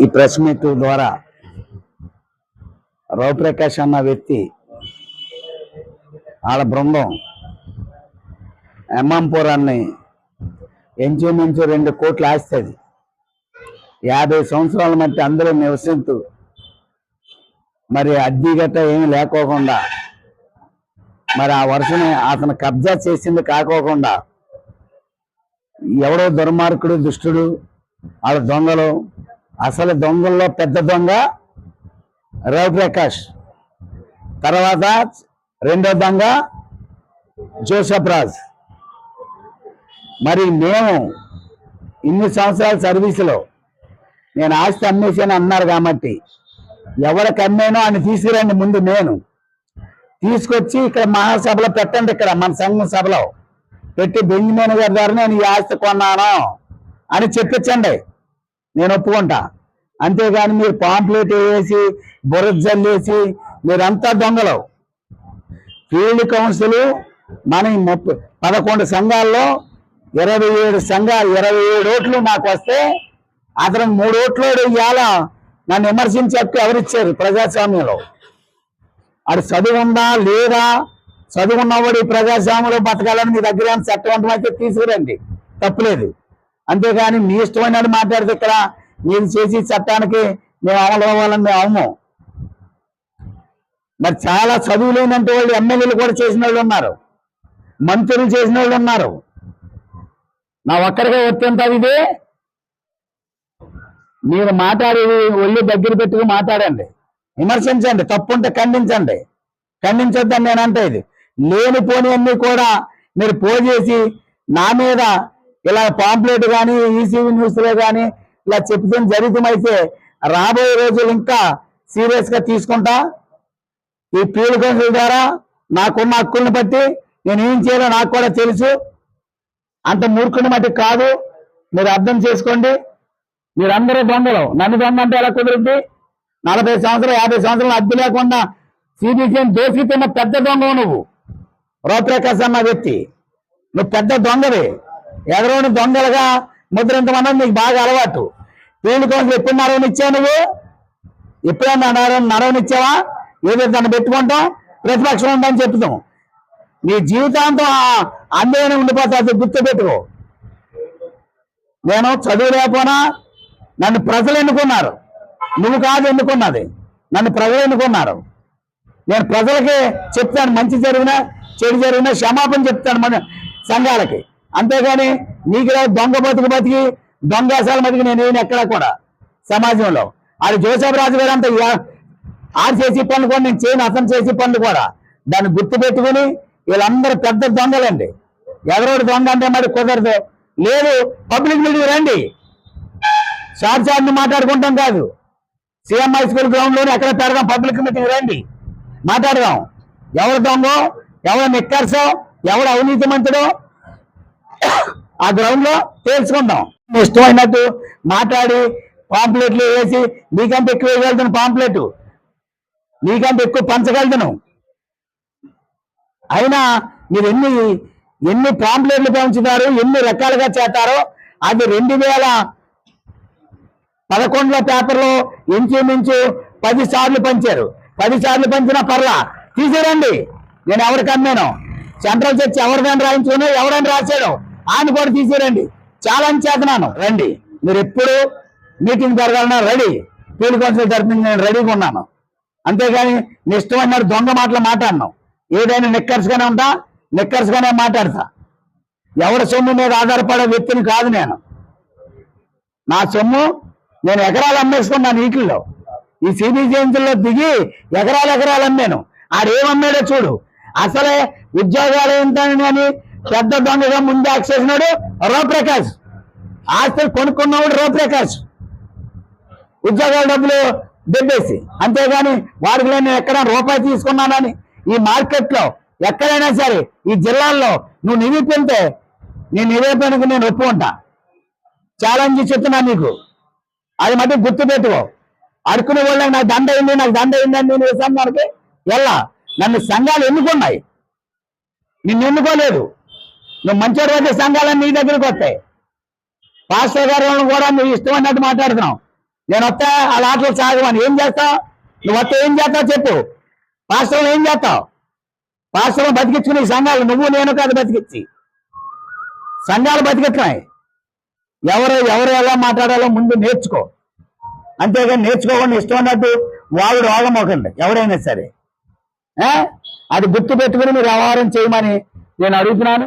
ఈ press meet ద్వారా రవిప్రకాష్ అన్న వ్యక్తి వాళ్ళ బృందం ఎమ్మంపురాన్ని ఎంచుమించు రెండు కోట్లు ఆస్తుంది. యాభై సంవత్సరాల మట్టి అందరూ నివసిస్తూ మరి అద్దె గట్ట ఏమి లేకోకుండా మరి ఆ వర్షని అతను కబ్జా చేసింది కాకోకుండా ఎవడో దుర్మార్గుడు దుష్టుడు వాళ్ళ దొంగలు అసలు దొంగల్లో పెద్ద దొంగ రవిప్రకాష్ తర్వాత రెండో దొంగ జోసఫ్ రాజ్. మరి మేము ఇన్ని సంవత్సరాల సర్వీసులో నేను ఆస్తి అమ్మేసాను అన్నారు కాబట్టి ఎవరికి అమ్మేనో అని తీసుకురండి ముందు నేను. తీసుకొచ్చి ఇక్కడ మహాసభలో పెట్టండి ఇక్కడ మన సంఘం సభలో. పెట్టి బెంజమేన్ గారి ద్వారా నేను ఈ ఆస్తి కొన్నాను అని చెప్పించండి. నేను ఒప్పుకుంటా. అంతేగాని మీరు పాంప్లెట్ వేసి బురద జల్లేసి మీరంతా దొంగలు ఫీల్డ్ కౌన్సిల్ మన ముప్పై పదకొండు సంఘాల్లో ఇరవై ఏడు సంఘాలు ఇరవై ఏడు ఓట్లు మాకు వస్తే అతను మూడు ఓట్లు ఇవాళ నన్ను విమర్శించి హక్కు ఎవరిచ్చారు ప్రజాస్వామ్యంలో? అది చదువు ఉందా లేదా? చదువున్నవాడు ఈ ప్రజాస్వామ్యంలో బతకాలని మీ దగ్గర ఏమైనా చట్టవంతం అయితే తీసుకురండి. తప్పులేదు. అంతేగాని మీ ఇష్టమైన మాట్లాడితే ఇక్కడ మీరు చేసి చట్టానికి మేము అమలు అవ్వాలని మేము అవము. మరి చాలా చదువు లేనంటే వాళ్ళు ఎమ్మెల్యేలు కూడా చేసిన వాళ్ళు ఉన్నారు. మంత్రులు చేసిన వాళ్ళు ఉన్నారు. నా ఒక్కరిగా వచ్చేంత ఇదే. మీరు మాట్లాడేది ఒళ్ళు దగ్గర పెట్టుకుని మాట్లాడండి. విమర్శించండి తప్పుంటే ఖండించండి. ఖండించొద్దని నేను అంటే ఇది. లేనిపోని అన్ని కూడా మీరు పోజేసి నా మీద ఇలా పాంప్లెట్ కానీ ఈసీవీ న్యూస్లో కానీ ఇలా చెప్తే అయితే రాబోయే రోజులు ఇంకా సీరియస్గా తీసుకుంటా. ఈ పీల్ కౌన్సిల్ ద్వారా నాకున్న హక్కుల్ని బట్టి నేను ఏం చేయాలో నాకు కూడా తెలుసు. అంత మూర్ఖుని మట్టి కాదు. మీరు అర్థం చేసుకోండి. మీరందరూ దొంగలు. నన్ను దొంగ అంటే ఎలా కుదురుద్ది? నలభై సంవత్సరాలు యాభై సంవత్సరాలు అద్దె లేకుండా సిబిసిఎం దోసుకు తిన్న పెద్ద దొంగవు నువ్వు. రూపరేఖస్ అన్న వ్యక్తి. నువ్వు పెద్ద దొంగవి. ఎదరోని దొంగలుగా ముద్రించమన్నది నీకు బాగా అలవాటు. వీళ్ళు కోసం ఎప్పుడు నడవనిచ్చావు నువ్వు? ఎప్పుడైనా నడవ నడవనిచ్చావా ఏదో దాన్ని పెట్టుకుంటాం? ప్రతిపక్షం ఉందని చెప్తాం. నీ జీవితాంతం అందమైన ఉండిపోతుంది గుర్తు పెట్టుకో నేను చదువు లేకపోనా నన్ను ప్రజలు ఎన్నుకున్నారు. నువ్వు కాదు ఎన్నుకున్నది. నన్ను ప్రజలు ఎన్నుకున్నారు. నేను ప్రజలకి చెప్తాను మంచి జరిగినా చెడు జరిగినా క్షమాపణ చెప్తాను మన సంఘాలకి. అంతేగాని నీకు దొంగ బతుకు బతికి దొంగసాల బతికి నేను ఏమి ఎక్కడా కూడా సమాజంలో. అది జోసఫ్ రాజు గారు అంత ఆరు చేసి పనులు కూడా నేను చేయను అసలు చేసి పనులు కూడా. దాన్ని గుర్తు పెట్టుకుని వీళ్ళందరూ పెద్ద దొంగలండి. ఎవరోడు దొంగ అంటే మరి కుదరదు. లేదు పబ్లిక్ మీటింగ్ రండి. షార్ట్ షార్ట్ మాట్లాడుకుంటాం కాదు. సీఎం హై స్కూల్ గ్రౌండ్లోనే ఎక్కడ పెడదాం పబ్లిక్ మీటింగ్ రండి. మాట్లాడదాం. ఎవరు దొంగ ఎవరు నిక్కర్సో ఎవడు అవినీతి మంతుడో ఆ గ్రౌండ్లో తేల్చుకుందాం. ఇష్టమైనట్టు మాట్లాడి పాంప్లెట్లు వేసి నీకంటే ఎక్కువ వేయగలుగుతాను పాంప్లెట్ నీకంటే ఎక్కువ పంచగలుగుతాను. అయినా మీరు ఎన్ని ఎన్ని పాంప్లెట్లు పెంచుతారు ఎన్ని రకాలుగా చేస్తారో అది రెండు వేల పదకొండులో పేపర్లో ఇంచుమించు పది సార్లు పంచారు. పది సార్లు పంచినా పర్లా. తీసేరండి. నేను ఎవరికి అమ్మాను సెంట్రల్ చర్చ్ ఎవరిదైనా రాయించుకున్నా ఎవరైనా రాశాడు ఆయన కూడా తీసేరండి. ఛాలెంజ్ చేస్తున్నాను. రండి. మీరు ఎప్పుడు మీటింగ్ జరగాలన్నా రెడీ. ఫీల్డ్ కౌన్సిల్ తరఫున నేను రెడీగా ఉన్నాను. అంతేగాని నీ ఇష్టమైన దొంగ మాటలు మాట్లాడను. ఏదైనా నిక్కర్స్ గానే ఉంటా నిక్కర్స్గానే మాట్లాడతా. ఎవరి సొమ్ము మీద ఆధారపడే వ్యక్తిని కాదు నేను. నా సొమ్ము నేను ఎకరాలు అమ్మేసుకున్నాను వీటిల్లో ఈ సిబి జయంతుల్లో దిగి ఎకరాలు ఎకరాలు అమ్మాను. ఆడేమమ్మాడో చూడు. అసలే ఉద్యోగాలు ఏంటని పెద్ద దొంగగా ముందు చేసినాడు రూప్రకాష్. ఆస్తులు కొనుక్కున్నవాడు రూప్రకాష్. ఉద్యోగాల డబ్బులు దెబ్బేసి అంతేగాని వారికి నేను ఎక్కడ రూపాయి తీసుకున్నానని ఈ మార్కెట్లో ఎక్కడైనా సరే ఈ జిల్లాల్లో నువ్వు నిరూపితే నీ నిరూపణకు నేను ఒప్పుకుంటా ఛాలెంజ్ చెప్తున్నా నీకు. అది మటు గుర్తు పెట్టుకో అడుకునే వాళ్ళకి నాకు దండ అయింది నాకు దండ అయిందని నేను వేసాను మనకి. ఎలా నన్ను సంఘాలు ఎన్నుకున్నాయి. నిన్ను ఎన్నుకోలేదు. నువ్వు మంచి రోజు సంఘాలన్నీ నీ దగ్గరికి వస్తాయి. పాస్టర్ గారు కూడా నువ్వు ఇష్టం అన్నట్టు మాట్లాడుతున్నావు. నేను వస్తా ఆ ఆటలు సాగమని. ఏం చేస్తావు? నువ్వు వస్తే ఏం చేస్తావు చెప్పు. పాస్టర్లు ఏం చేస్తావు? పాస్టర్లు బతికించుకునే సంఘాలు నువ్వు నేను కాదు బతికించి సంఘాలు బతికిస్తున్నాయి ఎవరు ఎవరు ఎలా మాట్లాడాలో ముందు నేర్చుకో. అంతేగాని నేర్చుకోకుండా ఇష్టం అన్నట్టు వాళ్ళు రోగం ఒకండి ఎవరైనా సరే. అది గుర్తు పెట్టుకుని మీరు వ్యవహారం చేయమని నేను అడుగుతున్నాను.